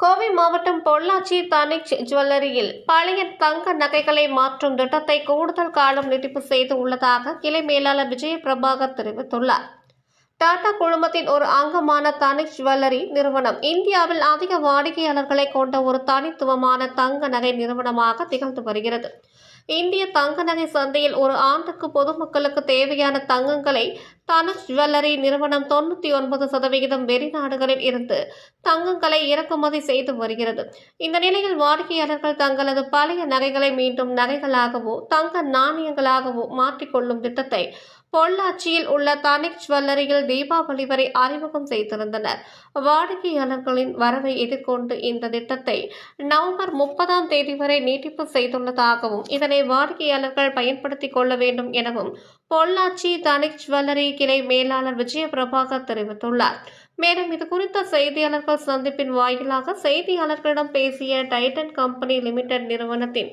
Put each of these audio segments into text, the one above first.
கோவை மாவட்டம் பொள்ளாச்சி தனிச் ஜுவல்லரியில் பழைய தங்க நகைகளை மாற்றும் திட்டத்தை கூடுதல் காலம் நீட்டிப்பு செய்து உள்ளதாக கிளை மேலாளர் விஜய பிரபாகர் தெரிவித்துள்ளார். டாடா குழுமத்தின் ஒரு அங்கமான தனிஷ் ஜுவல்லரி நிறுவனம் இந்தியாவில் அதிக வாடிக்கையாளர்களை கொண்ட ஒரு தனித்துவமான தங்க நகை நிறுவனமாக திகழ்ந்து வருகிறது. இந்திய தங்க நகை சந்தையில் ஒரு ஆண்டுக்கு பொதுமக்களுக்கு தேவையான தங்கங்களை தனுஷ் ஜுவல்லரி நிறுவனம் தொண்ணூற்றி ஒன்பது சதவிகிதம் வெளிநாடுகளில் இருந்து தங்கங்களை இறக்குமதி செய்து வருகிறது. இந்த நிலையில் வாடிக்கையாளர்கள் தங்களது பழைய நகைகளை மீண்டும் நகைகளாகவோ தங்க நாணயங்களாகவோ மாற்றிக்கொள்ளும் திட்டத்தை பொள்ளாச்சியில் உள்ள தனிக் ஜுவல்லரியில் தீபாவளி வரை அறிமுகம் செய்திருந்தனர். வாடிக்கையாளர்களின் வரவை எதிர்கொண்டு இந்த திட்டத்தை நவம்பர் முப்பதாம் தேதி வரை நீட்டிப்பு செய்துள்ளதாகவும் இதனை வாடிக்கையாளர்கள் பயன்படுத்திக் கொள்ள வேண்டும் எனவும் பொள்ளாச்சி தனிக் ஜுவல்லரி கிளை மேலாளர் விஜய பிரபாகர் தெரிவித்துள்ளார். மேலும் இது குறித்த செய்தியாளர்கள் சந்திப்பின் வாயிலாக செய்தியாளர்களிடம் பேசிய டைட்டன் கம்பெனி லிமிடெட் நிறுவனத்தின்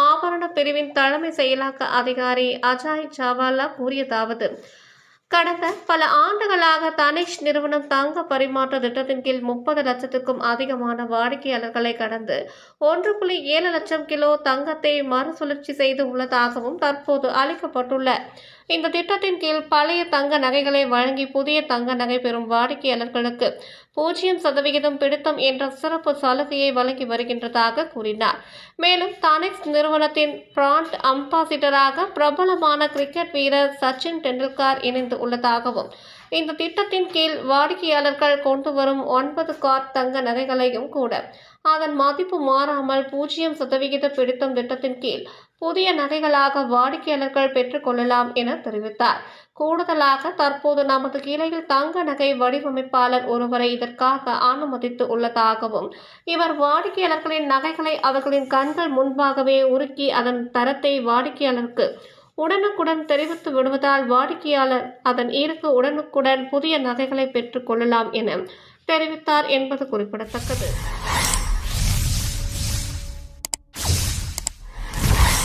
ஆபரண பிரிவின் தலைமை செயலாக்க அதிகாரி அஜாய் சாவாலா கூறியதாவது கடந்த பல ஆண்டுகளாக தனிஷ் நிறுவனம் தங்க பரிமாற்ற திட்டத்தின் கீழ் முப்பது லட்சத்துக்கும் அதிகமான வாடிக்கையாளர்களை கடந்து ஒன்று புள்ளி ஏழு லட்சம் கிலோ தங்கத்தை மறுசுழற்சி செய்து உள்ளதாகவும் தற்போது அளிக்கப்பட்டுள்ள. இந்த திட்டத்தின் கீழ் பழைய தங்க நகைகளை வழங்கி புதிய தங்க நகை பெறும் வாடிக்கையாளர்களுக்கு பூஜ்ஜியம் சதவிகிதம் பிடித்தம் என்ற சிறப்பு சலுகையை வழங்கி வருகின்றதாக கூறினார். மேலும் தானிக்ஸ் நிறுவனத்தின் பிராண்ட் அம்பாசிடராக பிரபலமான கிரிக்கெட் வீரர் சச்சின் டெண்டுல்கர் இணைந்து உள்ளதாகவும் இந்த திட்டத்தின் கீழ் வாடிக்கையாளர்கள் கொண்டு வரும் ஒன்பது கார் தங்க நகைகளையும் கூட அதன் மதிப்பு மாறாமல் பூஜ்ஜியம் சதவிகித பிடித்தம் திட்டத்தின் கீழ் புதிய நகைகளாக வாடிக்கையாளர்கள் பெற்றுக்கொள்ளலாம் என தெரிவித்தார். கூடுதலாக தற்போது நமது கிளையில் தங்க நகை வடிவமைப்பாளர் ஒருவரை இதற்காக அனுமதித்து உள்ளதாகவும் இவர் வாடிக்கையாளர்களின் நகைகளை அவர்களின் கண்கள் முன்பாகவே உருக்கி அதன் தரத்தை வாடிக்கையாளருக்கு உடனுக்குடன் தெரிவித்து விடுவதால் வாடிக்கையாளர் அதன் ஈர்ப்பு உடனுக்குடன் புதிய நகைகளை பெற்றுக் கொள்ளலாம் என தெரிவித்தார் என்பது குறிப்பிடத்தக்கது.